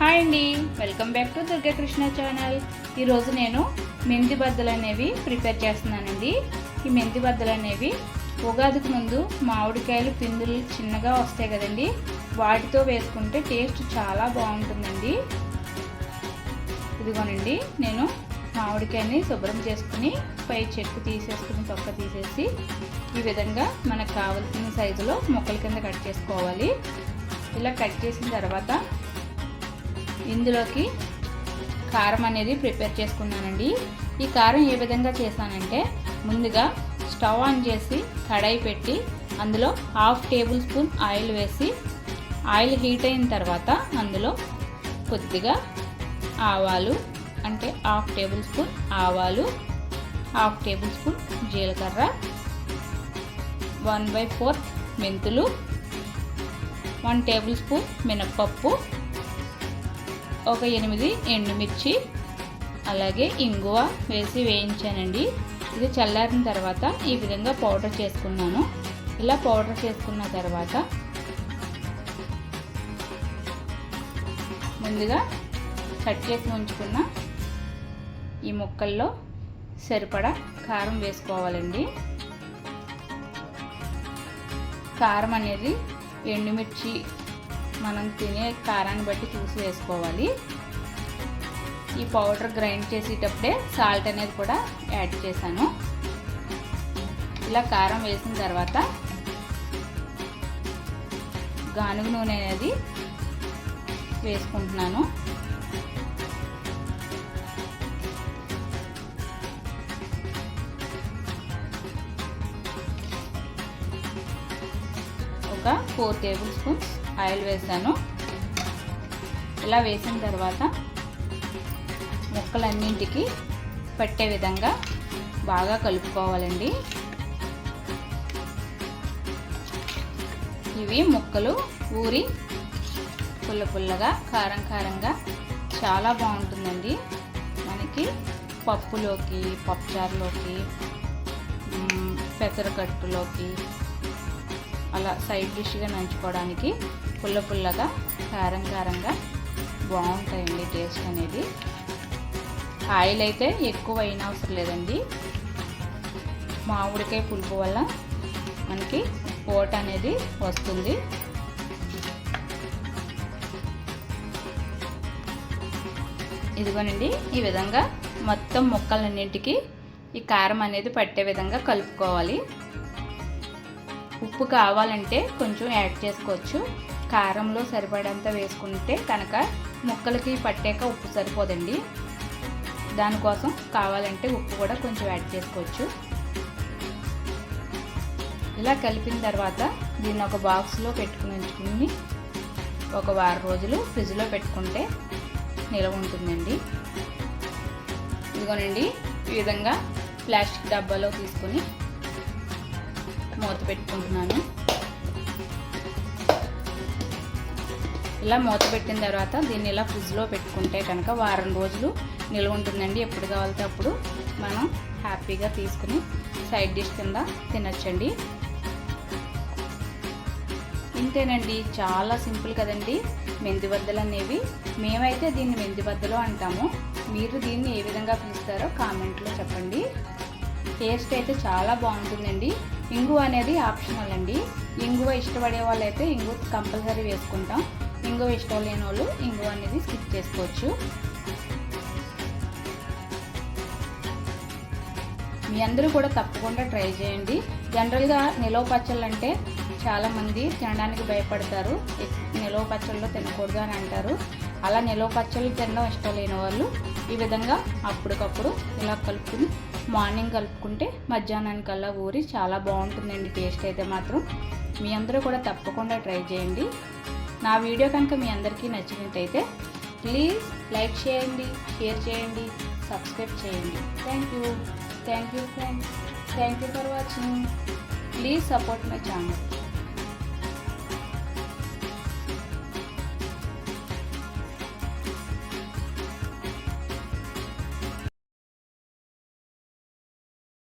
Hi అండి. Welcome back to Durgakrishna channel. ఈరోజు నేను మెంతి బద్దలు అనేవి ప్రిపేర్ చేస్తున్నానండి. ఈ మెంతి బద్దలు అనేవి ఉగాదికి ముందు మామిడికాయలు పిందులు చిన్నగా వస్తాయి కదండి. వాటితో వేసుకుంటే టేస్ట్ చాలా బాగుంటుందండి. ఇదిగోనండి నేను మామిడికాయని శుభ్రం చేసుకుని పై చెట్టు తీసేసుకుని తొక్క తీసేసి ఈ విధంగా మనకు కావలసిన సైజులో మొక్కల కింద కట్ చేసుకోవాలి. ఇలా కట్ చేసిన తర్వాత ఇందులోకి కారం అనేది ప్రిపేర్ చేసుకున్నానండి. ఈ కారం ఏ విధంగా చేశానంటే ముందుగా స్టవ్ ఆన్ చేసి కడాయి పెట్టి అందులో హాఫ్ టేబుల్ స్పూన్ ఆయిల్ వేసి ఆయిల్ హీట్ అయిన తర్వాత అందులో కొద్దిగా ఆవాలు అంటే హాఫ్ టేబుల్ స్పూన్ ఆవాలు హాఫ్ టేబుల్ స్పూన్ జీలకర్ర వన్ బై ఫోర్త్ మెంతులు వన్ టేబుల్ స్పూన్ మినప్పప్పు ఒక ఎనిమిది ఎండుమిర్చి అలాగే ఇంగువ వేసి వేయించానండి. ఇది చల్లారిన తర్వాత ఈ విధంగా పౌడర్ చేసుకున్నాను. ఇలా పౌడర్ చేసుకున్న తర్వాత ముందుగా కట్ చేసి ఉంచుకున్న ఈ ముక్కల్లో సరిపడా కారం వేసుకోవాలండి. కారం అనేది ఎండుమిర్చి మనం తినే కారాన్ని బట్టి చూసి వేసుకోవాలి. ఈ పౌడర్ గ్రైండ్ చేసేటప్పుడే సాల్ట్ అనేది కూడా యాడ్ చేశాను. ఇలా కారం వేసిన తర్వాత గానుగ నూనె అనేది వేసుకుంటున్నాను. ఒక ఫోర్ టేబుల్ స్పూన్స్ ఆయిల్ వేసాను. ఇలా వేసిన తర్వాత ముక్కలన్నింటికి పట్టే విధంగా బాగా కలుపుకోవాలండి. ఇవి ముక్కలు ఊరి పుల్ల పుల్లగా కారం కారంగా చాలా బాగుంటుందండి. మనకి పప్పులోకి పప్పుచారులోకి పెసరకట్టులోకి అలా సైడ్ డిష్గా నంచుకోవడానికి పుల్ల పుల్లగా కారం కారంగా బాగుంటాయండి టేస్ట్ అనేది. ఆయిల్ అయితే ఎక్కువ అయిన అవసరం లేదండి. మామిడికాయ పులుపు వల్ల మనకి పోట అనేది వస్తుంది. ఇదిగోనండి ఈ విధంగా మొత్తం ముక్కలన్నింటికి ఈ కారం అనేది పట్టే విధంగా కలుపుకోవాలి. ఉప్పు కావాలంటే కొంచెం యాడ్ చేసుకోవచ్చు. కారంలో సరిపడంత వేసుకుంటే కనుక ముక్కలకి పట్టాక ఉప్పు సరిపోదండి. దానికోసం కావాలంటే ఉప్పు కూడా కొంచెం యాడ్ చేసుకోవచ్చు. ఇలా కలిపిన తర్వాత దీన్ని ఒక బాక్స్లో పెట్టుకుని ఉంచుకుని ఒక వారం రోజులు ఫ్రిడ్జ్లో పెట్టుకుంటే నిలవ ఉంటుందండి. ఇదిగోనండి ఈ విధంగా ప్లాస్టిక్ డబ్బాలో తీసుకొని మూత పెట్టుకుంటున్నాను. ఇలా మూత పెట్టిన తర్వాత దీన్ని ఇలా ఫ్రిడ్జ్లో పెట్టుకుంటే కనుక వారం రోజులు నిల్వ ఉంటుందండి. ఎప్పుడు కావాలితే అప్పుడు మనం హ్యాపీగా తీసుకుని సైడ్ డిష్ కింద తినచ్చండి. ఇంతేనండి. చాలా సింపుల్ కదండి. మెంతిబద్దలు అనేవి. మేమైతే దీన్ని మెంతిబద్దలు అంటాము. మీరు దీన్ని ఏ విధంగా పిలుస్తారో కామెంట్లో చెప్పండి. టేస్ట్ అయితే చాలా బాగుంటుందండి. ఇంగువ అనేది ఆప్షనల్ అండి. ఇంగువ ఇష్టపడే వాళ్ళు అయితే ఇంగువ కంపల్సరీ వేసుకుంటాం. ఇంగువ ఇష్టం లేని వాళ్ళు ఇంగువ అనేది స్కిప్ చేసుకోవచ్చు. మీ అందరూ కూడా తప్పకుండా ట్రై చేయండి. జనరల్గా నిలవ పచ్చళ్ళు అంటే చాలామంది తినడానికి భయపడతారు. నిలవ పచ్చళ్ళు తినకూడదు అని అంటారు. అలా నిలవ పచ్చళ్ళు తినడం ఇష్టం లేని వాళ్ళు ఈ విధంగా అప్పటికప్పుడు ఇలా కలుపుకుని మార్నింగ్ కలుపుకుంటే మధ్యాహ్నానికల్లా ఊరి చాలా బాగుంటుందండి టేస్ట్ అయితే మాత్రం. మీ అందరూ కూడా తప్పకుండా ట్రై చేయండి. నా వీడియో కనుక మీ అందరికీ నచ్చినట్టయితే ప్లీజ్ లైక్ చేయండి షేర్ చేయండి సబ్స్క్రైబ్ చేయండి. Thank you. Thank you friends. Thank you for watching. Please support my channel.